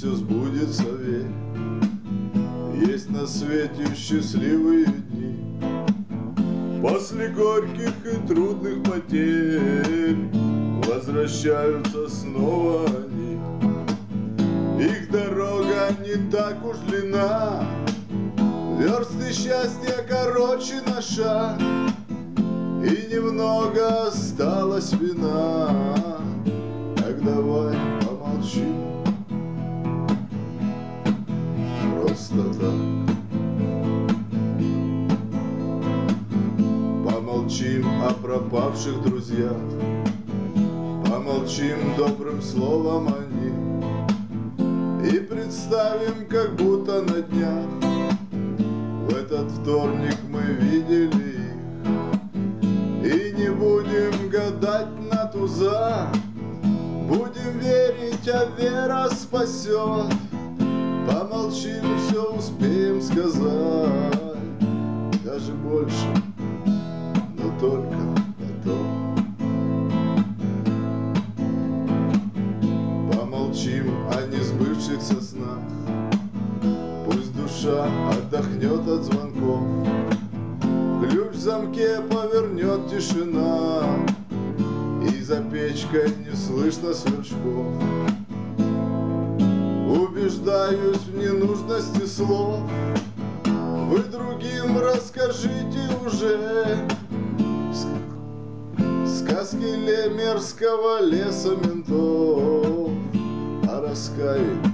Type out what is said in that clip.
все сбудется, верь. Есть на свете счастливые дни, После горьких и трудных потерь Возвращаются снова они. Их дорога не так уж длинна, Версты счастья короче на шаг, И немного осталось вина. Просто. Помолчим о пропавших друзьях, Помолчим добрым словом о них. И представим, как будто на днях. В этот вторник мы видели их. И не будем гадать на туза Будем верить, а вера спасет Помолчим, все успеем сказать Даже больше только потом. Помолчим о несбывшихся снах, Пусть душа отдохнет от звонков, Ключ в замке повернет тишина, И за печкой не слышно сверчков. Убеждаюсь в ненужности слов, Вы другим расскажите уже, Сказки лемерского леса ментов. О раскаянии